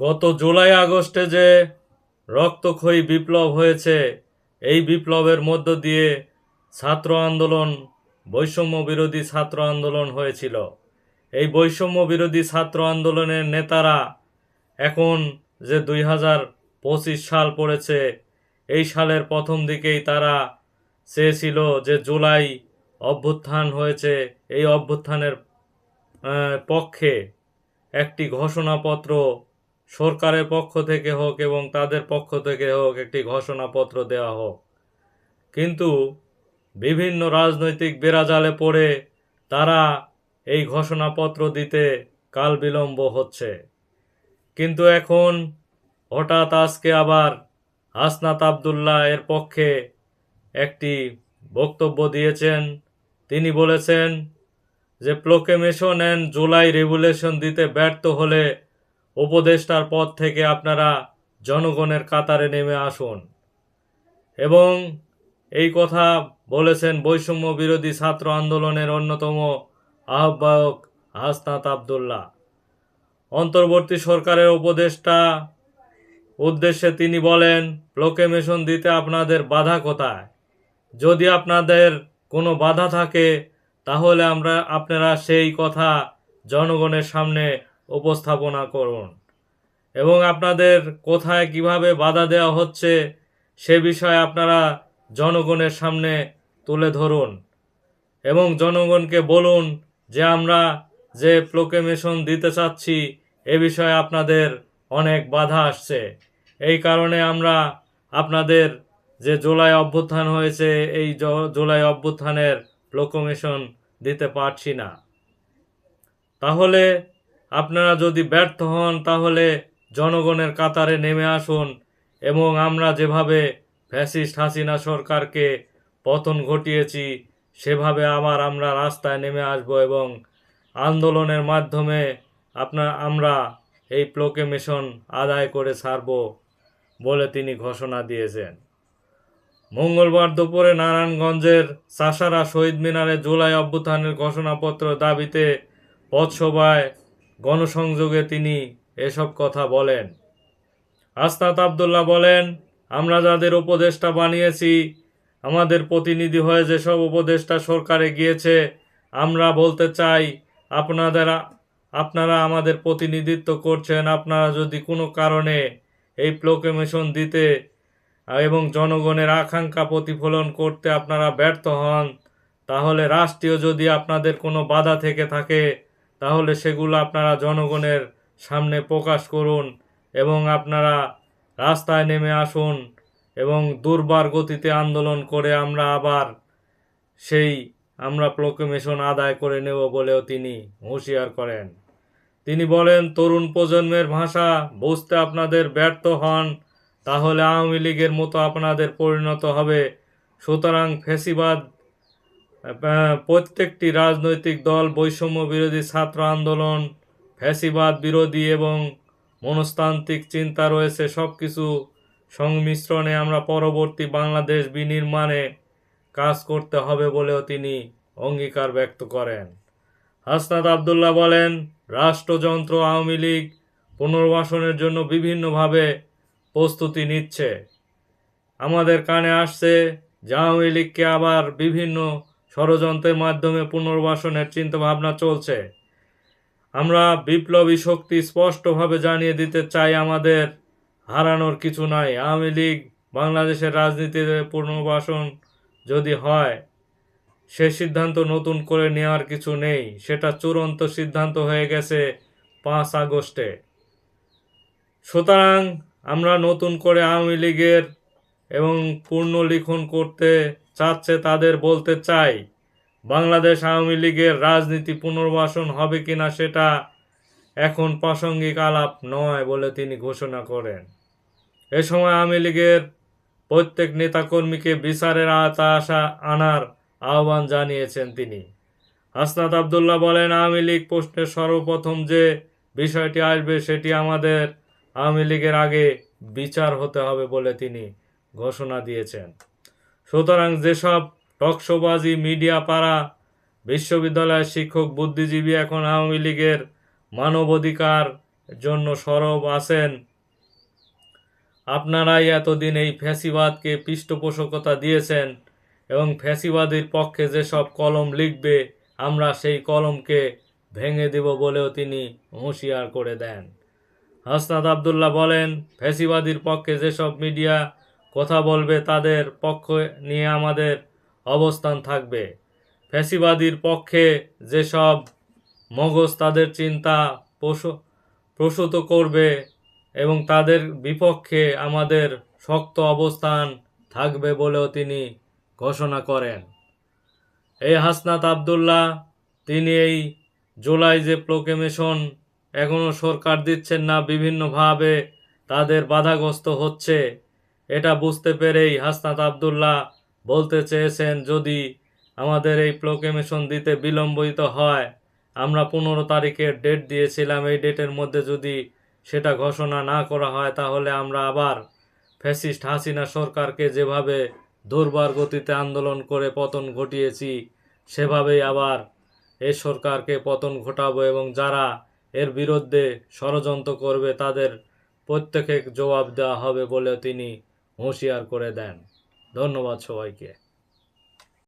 গত জুলাই আগস্টে যে রক্তক্ষয়ী বিপ্লব হয়েছে, এই বিপ্লবের মধ্য দিয়ে ছাত্র আন্দোলন, বৈষম্য বিরোধী ছাত্র আন্দোলন হয়েছিল। এই বৈষম্য বিরোধী ছাত্র আন্দোলনের নেতারা এখন যে দুই হাজার পঁচিশ সাল পড়েছে, এই সালের প্রথম দিকেই তারা চেয়েছিল যে জুলাই অভ্যুত্থান হয়েছে। এই অভ্যুত্থানের পক্ষে একটি ঘোষণাপত্র সরকারের পক্ষ থেকে হোক এবং তাদের পক্ষ থেকে হোক একটি ঘোষণাপত্র দেওয়া হোক। কিন্তু বিভিন্ন রাজনৈতিক বেড়াজালে পড়ে তারা এই ঘোষণাপত্র দিতে কাল বিলম্ব হচ্ছে। কিন্তু এখন হঠাৎ আজকে আবার হাসনাত আবদুল্লাহ এর পক্ষে একটি বক্তব্য দিয়েছেন। তিনি বলেছেন যে প্রোকেমেশন অ্যান্ড জুলাই রেগুলেশন দিতে ব্যর্থ হলে উপদেষ্টার পদ থেকে আপনারা জনগণের কাতারে নেমে আসুন। এবং এই কথা বলেছেন বৈষম্য বিরোধী ছাত্র আন্দোলনের অন্যতম আহ্বায়ক হাসনাত আবদুল্লাহ। অন্তর্বর্তী সরকারের উপদেষ্টা উদ্দেশ্যে তিনি বলেন প্রোকেমেশন দিতে আপনাদের বাধা কোথায়? যদি আপনাদের কোনো বাধা থাকে, তাহলে আমরা, আপনারা সেই কথা জনগণের সামনে উপস্থাপনা করুন। এবং আপনাদের কোথায় কীভাবে বাধা দেওয়া হচ্ছে সে বিষয়ে আপনারা জনগণের সামনে তুলে ধরুন। এবং জনগণকে বলুন যে আমরা যে প্রোকেমেশন দিতে চাচ্ছি, এ বিষয়ে আপনাদের অনেক বাধা আসছে। এই কারণে আমরা আপনাদের যে জুলাই অভ্যুত্থান হয়েছে, এই জুলাই অভ্যুত্থানের প্রোকমেশন দিতে পারছি না। তাহলে আপনারা যদি ব্যর্থ হন, তাহলে জনগণের কাতারে নেমে আসুন এবং আমরা যেভাবে ফ্যাসিস্ট হাসিনা সরকারকে পতন ঘটিয়েছি, সেভাবে আবার আমরা রাস্তায় নেমে আসব এবং আন্দোলনের মাধ্যমে আপনার, আমরা এই প্রোকেমেশন আদায় করে ছাড়ব বলে তিনি ঘোষণা দিয়েছেন। মঙ্গলবার দুপুরে নারায়ণগঞ্জের চাষারা শহীদ মিনারে জুলাই অভ্যুত্থানের ঘোষণাপত্র দাবিতে পথসভায় গণসংযোগে তিনি এসব কথা বলেন। আস্তাত আবদুল্লাহ বলেন, আমরা যাদের উপদেষ্টা বানিয়েছি, আমাদের প্রতিনিধি হয়ে যেসব উপদেষ্টা সরকারে গিয়েছে, আমরা বলতে চাই, আপনাদের আপনারা আমাদের প্রতিনিধিত্ব করছেন, আপনারা যদি কোনো কারণে এই প্রোক্লেমেশন দিতে এবং জনগণের আকাঙ্ক্ষা প্রতিফলন করতে আপনারা ব্যর্থ হন, তাহলে রাষ্ট্রীয় যদি আপনাদের কোনো বাধা থেকে থাকে তাহলে সেগুলো আপনারা জনগণের সামনে প্রকাশ করুন এবং আপনারা রাস্তায় নেমে আসুন এবং দুর্বার গতিতে আন্দোলন করে আমরা আবার সেই আমরা প্রোক্লেমেশন আদায় করে নেব বলেও তিনি হুঁশিয়ার করেন। তিনি বলেন, তরুণ প্রজন্মের ভাষা বুঝতে আপনাদের ব্যর্থ হন, তাহলে আওয়ামী লীগের মতো আপনাদের পরিণত হবে। সুতরাং ফেসিবাদ প্রত্যেকটি রাজনৈতিক দল বৈষম্য বিরোধী ছাত্র আন্দোলন, ফ্যাসিবাদ বিরোধী এবং মনস্তান্ত্রিক চিন্তা রয়েছে সব কিছু সংমিশ্রণে আমরা পরবর্তী বাংলাদেশ বিনির্মাণে কাজ করতে হবে বলেও তিনি অঙ্গীকার ব্যক্ত করেন। হাসনাত আবদুল্লাহ বলেন, রাষ্ট্রযন্ত্র আওয়ামী লীগ পুনর্বাসনের জন্য বিভিন্নভাবে প্রস্তুতি নিচ্ছে। আমাদের কানে আসছে যে আওয়ামী লীগকে আবার বিভিন্ন ষড়যন্ত্রের মাধ্যমে পুনর্বাসনের চিন্তাভাবনা চলছে। আমরা বিপ্লবী শক্তি স্পষ্টভাবে জানিয়ে দিতে চাই, আমাদের হারানোর কিছু নাই। আওয়ামী লীগ বাংলাদেশের রাজনীতিতে পুনর্বাসন যদি হয়, সে সিদ্ধান্ত নতুন করে নেওয়ার কিছু নেই। সেটা চূড়ান্ত সিদ্ধান্ত হয়ে গেছে পাঁচ আগস্টে। সুতরাং আমরা নতুন করে আওয়ামী লীগের এবং পুনর্লিখন করতে চাচ্ছে তাদের বলতে চাই, বাংলাদেশ আওয়ামী লীগের রাজনীতি পুনর্বাসন হবে কিনা সেটা এখন প্রাসঙ্গিক আলাপ নয় বলে তিনি ঘোষণা করেন। এ সময় আওয়ামী লীগের প্রত্যেক নেতাকর্মীকে বিচারের আওতা আসা, আনার আহ্বান জানিয়েছেন তিনি। হাসনাত আবদুল্লাহ বলেন, আওয়ামী লীগ প্রশ্নের সর্বপ্রথম যে বিষয়টি আসবে সেটি আমাদের আওয়ামী লীগের আগে বিচার হতে হবে বলে তিনি ঘোষণা দিয়েছেন। সুতরাং যেসব টকশোবাজি মিডিয়া পাড়া, বিশ্ববিদ্যালয়ের শিক্ষক, বুদ্ধিজীবী এখন আওয়ামী লীগের মানবাধিকার জন্য সরব আছেন, আপনারাই এতদিন এই ফ্যাসিবাদকে পৃষ্ঠপোষকতা দিয়েছেন এবং ফ্যাসিবাদীর পক্ষে যেসব কলম লিখবে, আমরা সেই কলমকে ভেঙে দেব বলেও তিনি হুঁশিয়ার করে দেন। হাসনাত আবদুল্লাহ বলেন, ফ্যাসিবাদীর পক্ষে যেসব মিডিয়া কথা বলবে তাদের পক্ষ নিয়ে আমাদের অবস্থান থাকবে। ফ্যাসিবাদীর পক্ষে যেসব মগজ তাদের চিন্তা প্রস- প্রসূত করবে এবং তাদের বিপক্ষে আমাদের শক্ত অবস্থান থাকবে বলেও তিনি ঘোষণা করেন। এই হাসনাত আবদুল্লাহ, তিনি এই জুলাই যে প্রোক্লেমেশন এখনও সরকার দিচ্ছেন না, বিভিন্নভাবে তাদের বাধাগ্রস্ত হচ্ছে এটা বুঝতে পেরেই হাসনাত আবদুল্লাহ বলতে চেয়েছেন, যদি আমাদের এই প্রোক্লেমেশন দিতে বিলম্বিত হয়, আমরা পনেরো তারিখের ডেট দিয়েছিলাম, এই ডেটের মধ্যে যদি সেটা ঘোষণা না করা হয়, তাহলে আমরা আবার ফ্যাসিস্ট হাসিনা সরকারকে যেভাবে দুর্বার গতিতে আন্দোলন করে পতন ঘটিয়েছি, সেভাবেই আবার এই সরকারকে পতন ঘটাবো এবং যারা এর বিরুদ্ধে ষড়যন্ত্র করবে, তাদের প্রত্যেকে জবাব দেওয়া হবে বলে তিনি হুঁশিয়ার করে দেন। ধন্যবাদ সবাইকে।